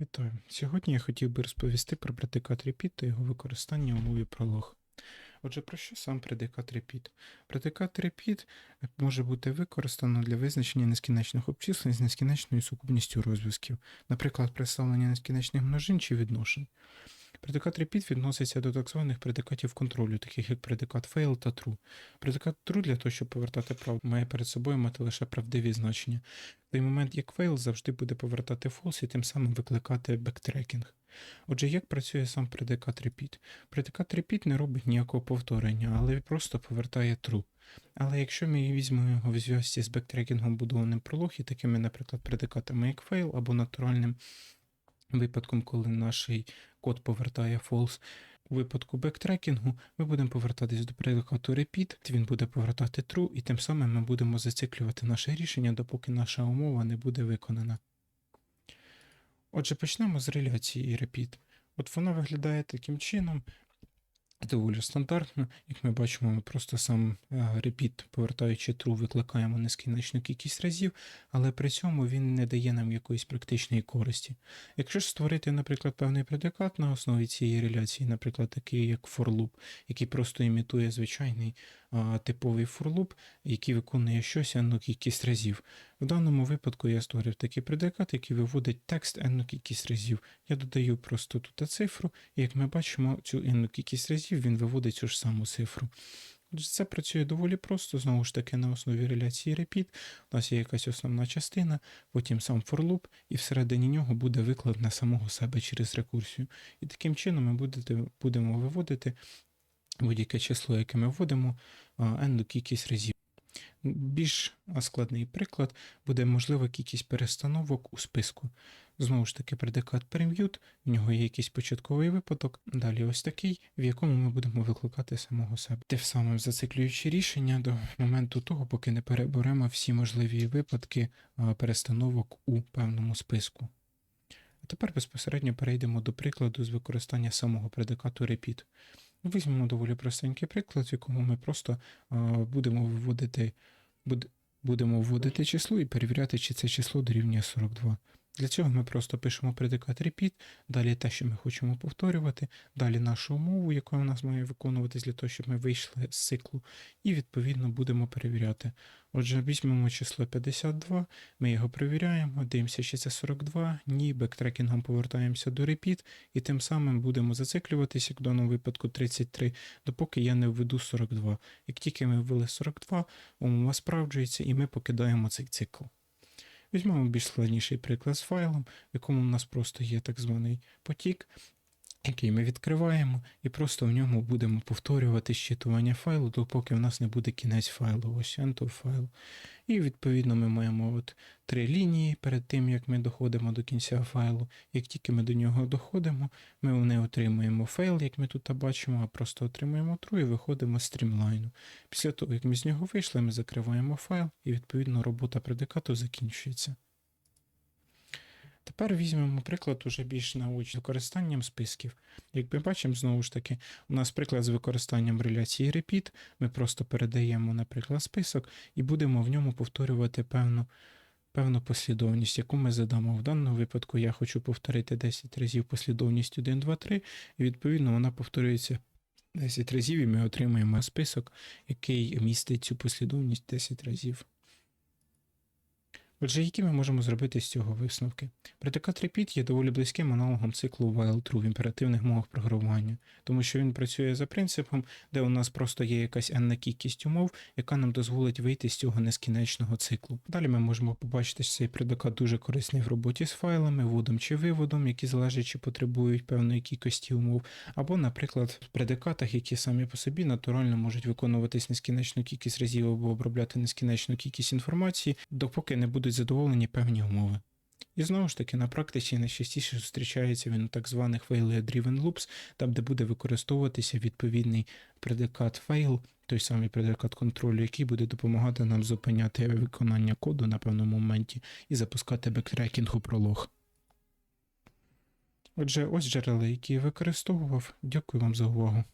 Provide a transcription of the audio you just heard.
Вітаю. Сьогодні я хотів би розповісти про предикат репіт та його використання у мові пролог. Отже, про що сам предикат репіт? Предикат репіт може бути використано для визначення нескінченних обчислень з нескінченною сукупністю розв'язків, наприклад, представлення нескінченних множин чи відношень. Предикат repeat відноситься до так званих предикатів контролю, таких як предикат fail та true. Предикат true для того, щоб повертати правду, має перед собою мати лише правдиві значення. В той момент як fail завжди буде повертати false і тим самим викликати бектрекінг. Отже, як працює сам предикат repeat? Предикат repeat не робить ніякого повторення, але просто повертає true. Але якщо ми візьмемо його в зв'язці з бектрекінгом будованим пролог і такими, наприклад, предикатами як fail або натуральним випадком, коли наш код повертає false, у випадку бектрекінгу ми будемо повертатись до предикату repeat, він буде повертати true, і тим самим ми будемо зациклювати наше рішення, допоки наша умова не буде виконана. Отже, почнемо з реляції repeat. От вона виглядає таким чином. Доволі стандартно, як ми бачимо, ми просто сам репіт, повертаючи true, викликаємо нескінченну кількість разів, але при цьому він не дає нам якоїсь практичної користі. Якщо ж створити, наприклад, певний предикат на основі цієї реляції, наприклад, такий як for loop, який просто імітує звичайний типовий for який виконує щось енну кількість разів. В даному випадку я створив такий предикат, який виводить текст енну кількість разів. Я додаю просто тут цифру, і як ми бачимо, цю енну кількість разів він виводить цю ж саму цифру. Це працює доволі просто, знову ж таки, на основі реляції repeat. У нас є якась основна частина, потім сам for loop, і всередині нього буде виклад на самого себе через рекурсію. І таким чином ми будете, будемо виводити будь-яке число, яке ми вводимо, n кількість разів. Більш складний приклад буде можлива кількість перестановок у списку. Знову ж таки, предикат перем'ют, в нього є якийсь початковий випадок, далі ось такий, в якому ми будемо викликати самого себе. Те саме зациклюючи рішення до моменту того, поки не переберемо всі можливі випадки перестановок у певному списку. А тепер безпосередньо перейдемо до прикладу з використання самого предикату repeat. Візьмемо доволі простенький приклад, в якому ми просто будемо вводити буд, будемо вводити число і перевіряти, чи це число дорівнює 42. Для цього ми просто пишемо предикат repeat, далі те, що ми хочемо повторювати, далі нашу умову, яка у нас має виконуватись для того, щоб ми вийшли з циклу, і відповідно будемо перевіряти. Отже, візьмемо число 52, ми його перевіряємо, дивимося, чи це 42, ні, бектрекінгом повертаємося до repeat, і тим самим будемо зациклюватися, як в даному випадку 33, допоки я не введу 42. Як тільки ми ввели 42, умова справджується, і ми покидаємо цей цикл. Візьмемо більш складніший приклад з файлом, в якому у нас просто є так званий потік, який ми відкриваємо, і просто в ньому будемо повторювати щитування файлу, допоки в нас не буде кінець файлу, ось enter файл. І відповідно ми маємо от три лінії перед тим, як ми доходимо до кінця файлу. Як тільки ми до нього доходимо, ми не отримуємо файл, як ми тут бачимо, а просто отримуємо true і виходимо з стрімлайну. Після того, як ми з нього вийшли, ми закриваємо файл, і відповідно робота предикату закінчується. Тепер візьмемо приклад уже більш научним з використанням списків. Як ми бачимо, знову ж таки, у нас приклад з використанням реляції repeat. Ми просто передаємо, наприклад, список і будемо в ньому повторювати певну певну послідовність, яку ми задамо. В даному випадку я хочу повторити 10 разів послідовність 1, 2, 3, і відповідно вона повторюється 10 разів, і ми отримаємо список, який містить цю послідовність 10 разів. Отже, які ми можемо зробити з цього висновки? Предикат repeat є доволі близьким аналогом циклу while true в імперативних мовах програмування, тому що він працює за принципом, де у нас просто є якась енна кількість умов, яка нам дозволить вийти з цього нескінченного циклу. Далі ми можемо побачити, що цей предикат дуже корисний в роботі з файлами, вводом чи виводом, які залежать чи потребують певної кількості умов, або, наприклад, в предикатах, які самі по собі натурально можуть виконуватись нескінченну кількість разів або обробляти нескінченну кількість інформації, допоки не будуть задоволені певні умови. І знову ж таки, на практиці найчастіше зустрічається він у так званих failure-driven loops, там, де буде використовуватися відповідний предикат fail, той самий предикат контролю, який буде допомагати нам зупиняти виконання коду на певному моменті і запускати бектрекінг у пролог. Отже, ось джерела, які я використовував. Дякую вам за увагу.